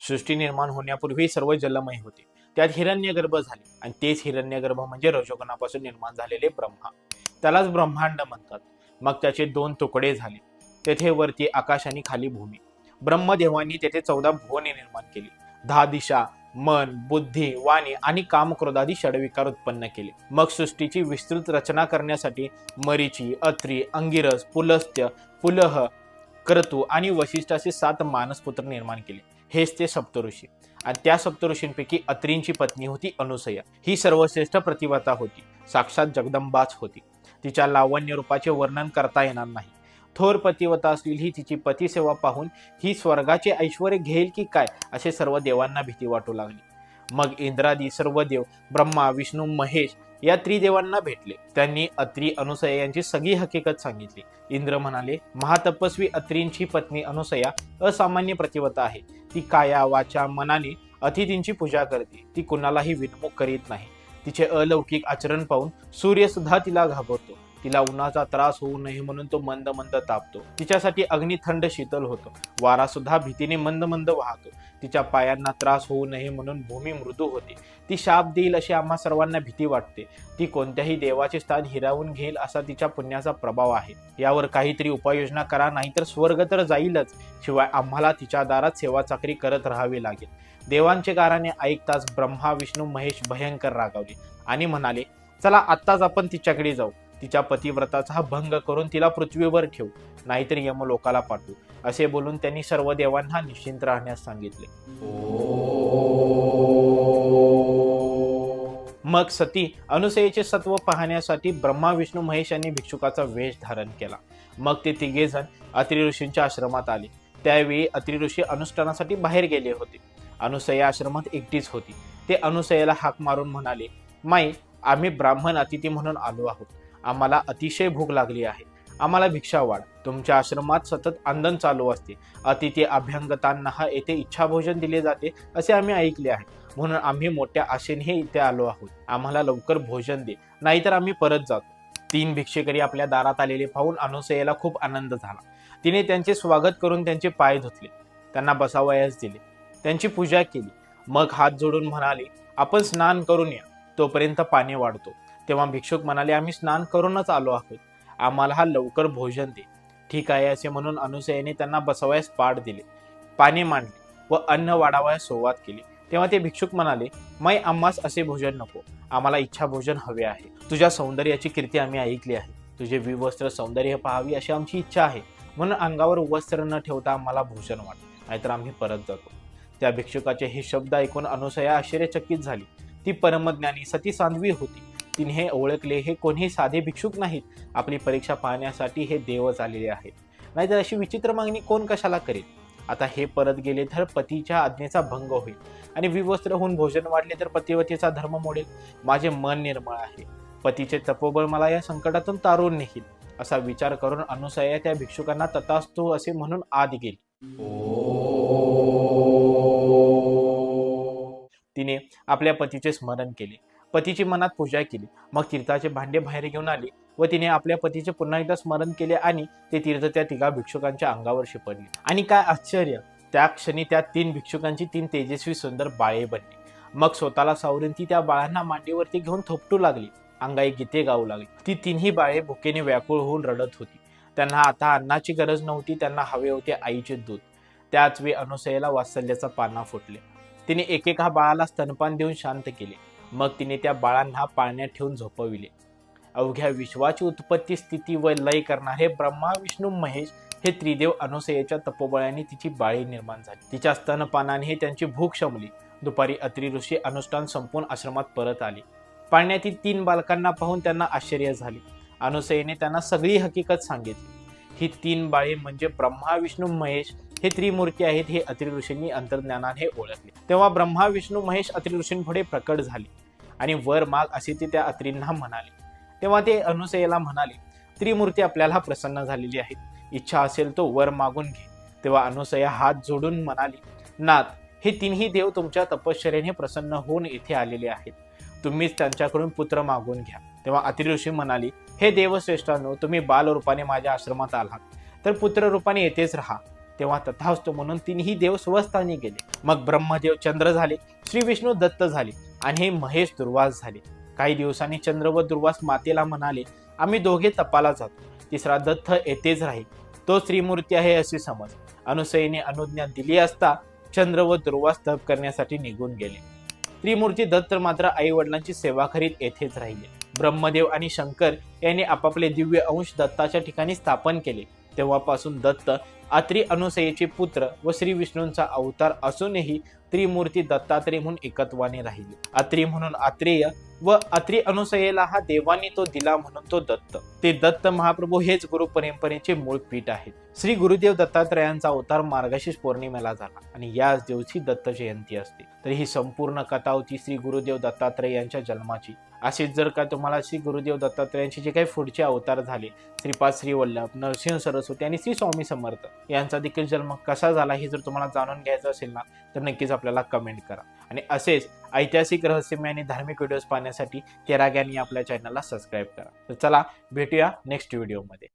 सृष्टी निर्माण होण्यापूर्वी सर्व जलमय होते. त्यात हिरण्यगर्भ झाले आणि तेच हिरण्यगर्भ म्हणजे रजोगणापासून निर्माण झालेले ब्रह्मा. त्यालाच ब्रह्मांड म्हणतात. मग त्याचे दोन तुकडे झाले. तेथे वरती आकाश आणि खाली भूमी. ब्रह्मदेवांनी तेथे चौदा भुवने निर्माण केली. दहा दिशा मन बुद्धी वाणी आणि कामक्रोधादी षडविकार उत्पन्न केले. मग सृष्टीची विस्तृत रचना करण्यासाठी मरीची अत्री अंगिरस पुलस्त्य पुलह क्रतू आणि वशिष्ठ असे सात मानसपुत्र निर्माण केले. हेच ते सप्तऋषी. आणि त्या सप्तऋषींपैकी अत्रींची पत्नी होती अनुसया. ही सर्वश्रेष्ठ प्रतिभाता होती. साक्षात जगदंबाच होती. तिच्या लावण्य रूपाचे वर्णन करता येणार नाही. थोर पतिवता असलेली ही तिची पतिसेवा पाहून ही स्वर्गाचे ऐश्वर घेईल की काय असे सर्व देवांना भीती वाटू लागली. मग इंद्रादी सर्व देव ब्रह्मा विष्णू महेश या त्रिदेवांना भेटले. त्यांनी अत्री अनुसया यांची सगळी हकीकत सांगितली. इंद्र म्हणाले महातपस्वी अत्रींची पत्नी अनुसया असामान्य प्रतिवता आहे. ती काया वाचा मनाने अतिथींची पूजा करते. ती कुणालाही विनमुख करीत नाही. तिचे अलौकिक आचरण पाहून सूर्य सुद्धा तिला घाबरतो. तिला उन्हाचा त्रास होऊ नये म्हणून तो मंद मंद तापतो. तिच्यासाठी अग्नी थंड शीतल होतो. वारा सुद्धा भीतीने मंद मंद वाहतो. तिच्या पायांना त्रास होऊ नये म्हणून भूमी मृदू होते. ती शाप देईल अशी आम्हा सर्वांना भीती वाटते. ती कोणत्याही देवाचे स्थान हिरावून घेईल असा तिच्या पुण्याचा प्रभाव आहे. यावर काहीतरी उपाययोजना करा नाहीतर स्वर्ग तर जाईलच. शिवाय आम्हाला तिच्या दारात सेवा चाकरी करत राहावी लागेल. देवांचे गाराने ऐकताच ब्रह्मा विष्णू महेश भयंकर रागावले आणि म्हणाले चला आत्ताच आपण तिच्याकडे जाऊ. तिच्या पतिव्रताचा भंग करून तिला पृथ्वीवर ठेवू नाहीतर यमलोकाला पाठवू असे बोलून त्यांनी सर्व देवांना निश्चिंत राहण्यास सांगितले. मग सती अनुसयेचे सत्व पाहण्यासाठी ब्रह्मा विष्णू महेश यांनी भिक्षुकाचा वेश धारण केला. मग ते तिघे जण अत्रि ऋषींच्या आश्रमात आले. त्यावेळी अत्रि ऋषी अनुष्ठानासाठी बाहेर गेले होते. अनुसया आश्रमात एकटीच होती. ते अनुसयाला हाक मारून म्हणाले माई आम्ही ब्राह्मण अतिथी म्हणून आलो आहोत. आम्हाला अतिशय भूक लागली आहे. आम्हाला भिक्षा वाढ. तुमच्या आश्रमात सतत आंदन चालू असते. अतिथी अभ्यंगतांना येथे इच्छाभोजन दिले जाते असे आम्ही ऐकले आहे. म्हणून आम्ही मोठ्या आशेने इथे आलो आहोत. आम्हाला लवकर भोजन दे. नाहीतर आम्ही परत जातो. तीन भिक्षेकरी आपल्या दारात आलेले पाहून अनुसयेला खूप आनंद झाला. तिने त्यांचे स्वागत करून त्यांचे पाय धुतले. त्यांना बसावयास दिले. त्यांची पूजा केली. मग हात जोडून म्हणाले आपण स्नान करून या. तोपर्यंत पाणी वाढतो. तेव्हा भिक्षुक म्हणाले आम्ही स्नान करूनच आलो आहोत. आम्हाला हा लवकर भोजन दे. ठीक आहे असे म्हणून अनुसयाने त्यांना बसवायस पाठ दिले. पाणी मांडले व अन्न वाढावयास सुरुवात केली. तेव्हा ते भिक्षुक म्हणाले मै आम्हास असे भोजन नको. आम्हाला इच्छा भोजन हवे आहे. तुझ्या सौंदर्याची कीर्ती आम्ही ऐकली आहे. तुझे विवस्त्र सौंदर्य पाहावी अशी आमची इच्छा आहे. म्हणून अंगावर वस्त्र न ठेवता आम्हाला भोजन वाट नाहीतर आम्ही परत जातो. त्या भिक्षुकाचे हे शब्द ऐकून अनुसया आश्चर्यचकित झाली. ती परमज्ञानी सती सांधवी होती. तिने हे ओळखले हे कोणी साधे भिक्षुक नाहीत. आपली परीक्षा पाहण्यासाठी हे देवच आलेले आहेत. नाहीतर अशी विचित्र मागणी कोण कशाला करेल? आता हे परत गेले तर पतीच्या आज्ञेचा भंग होईल आणि विवस्त्र होऊन भोजन वाढले तर पतिवतीचा धर्म मोडेल. माझे मन निर्मळ आहे. पतीचे तपोबळ मला या संकटातून तारून नेईल असा विचार करून अनुसया त्या भिक्षुकांना ततास्तो असे म्हणून आत गेली. तिने आपल्या पतीचे स्मरण केले. पतीची मनात पूजा केली. मग तीर्थाचे भांडे बाहेर घेऊन आली व तिने आपल्या पतीचे पुन्हा एकदा स्मरण केले आणि ते तीर्थ त्या तिघा भिक्षुकांच्या अंगावर शिपडले. आणि काय आश्चर्य त्या क्षणी त्या तीन भिक्षुकांची तीन तेजस्वी सुंदर बाळे बनली. मग स्वतःला सावरून ती त्या बाळांना मांडीवरती घेऊन थोपटू लागली. अंगाई गीते गाऊ लागली. ती तिन्ही बाळे भुकेने व्याकुळ होऊन रडत होती. त्यांना आता अन्नाची गरज नव्हती त्यांना हवे होते आईचे दूध. त्याच वेळी अनुसयेला वात्सल्याचा पाना फुटले. तिने एकेका बाळाला स्तनपान देऊन शांत केले. मग तिने त्या बाळांना पाळण्यात ठेवून झोपविले. अवघ्या विश्वाची उत्पत्ती स्थिती व लय करणारे ब्रह्मा विष्णू महेश हे त्रिदेव अनुसयेच्या तपोबळाने तिची बाळी निर्माण झाली. तिच्या स्तनपानाने त्यांची भूक शमली. दुपारी अत्री ऋषी अनुष्ठान संपून आश्रमात परत आले. पाळण्यातील तीन बालकांना पाहून त्यांना आश्चर्य झाले. अनुसयेने त्यांना सगळी हकीकत सांगितली. ही तीन बाळे म्हणजे ब्रह्मा विष्णू महेश हे त्रिमूर्ती आहेत हे अत्रि ऋषींनी अंतर्ज्ञानाने ओळखले. तेव्हा ब्रह्मा विष्णू महेश अत्रि ऋषींपुढे प्रकट झाले आणि वर माग असे ते त्या अत्रींना म्हणाले. तेव्हा ते अनुसयेला म्हणाले त्रिमूर्ती आपल्याला प्रसन्न झालेली आहेत. इच्छा असेल तो वर मागून घे. तेव्हा अनुसया हात जोडून म्हणाली नाथ हे तिन्ही देव तुमच्या तपश्चर्याने प्रसन्न होऊन येथे आलेले आहेत. तुम्हीच त्यांच्याकडून पुत्र मागून घ्या. तेव्हा अतिऋषी ऋषी म्हणाली हे देवश्रेष्ठांनो तुम्ही बालरूपाने माझ्या आश्रमात आलात. तर पुत्र रूपाने येथेच राहा. तेव्हा तथास्तु म्हणून तिन्ही देव स्वस्थानी गेले. मग ब्रह्मदेव चंद्र झाले श्री विष्णू दत्त झाले आणि हे महेश दुर्वास झाले. काही दिवसांनी चंद्र व दुर्वास मातेला म्हणाले आम्ही दोघे तपाला जातो. तिसरा दत्त येथेच राहील. तो श्रीमूर्ती आहे असे समज. अनुसयीने अनुज्ञा दिली असता चंद्र व दुर्वास तप करण्यासाठी निघून गेले. त्रिमूर्ती दत्त मात्र आई वडिलांची सेवा करीत येथेच राहिले. ब्रह्मदेव आणि शंकर यांनी आपापले दिव्य अंश दत्ताच्या ठिकाणी स्थापन केले. तेव्हापासून दत्त अत्री अनुसयेचे पुत्र व श्री विष्णूंचा अवतार असूनही त्रिमूर्ती दत्तात्रेय म्हणून एकत्वाने राहिली. अत्री म्हणून आत्रेय व अत्री अनुसयेला हा देवानी तो दिला म्हणून तो दत्त. ते दत्त महाप्रभू हेच गुरु परंपरेचे मूळ पीठ आहेत. श्री गुरुदेव दत्तात्रयांचा अवतार मार्गशीर्ष पौर्णिमेला झाला आणि याच दिवशी दत्त जयंती असते. तर ही संपूर्ण कथा होती श्री गुरुदेव दत्तात्रय यांच्या जन्माची. असेच जर का तुम्हाला श्री गुरुदेव दत्तात्रयांचे जे काही पुढचे अवतार झाले श्रीपाद श्री वल्लभ नरसिंह सरस्वती आणि श्री स्वामी समर्थ यांचा देखील जन्म कसा झाला हे जर तुम्हाला जाणून घ्यायचं असेल ना तर नक्कीच आपल्याला कमेंट करा. आणि असेच ऐतिहासिक रहस्यमय आणि धार्मिक व्हिडिओज पाहण्यासाठी तेराग्यानी आपल्या चॅनलला सबस्क्राईब करा. तर चला भेटूया नेक्स्ट व्हिडिओमध्ये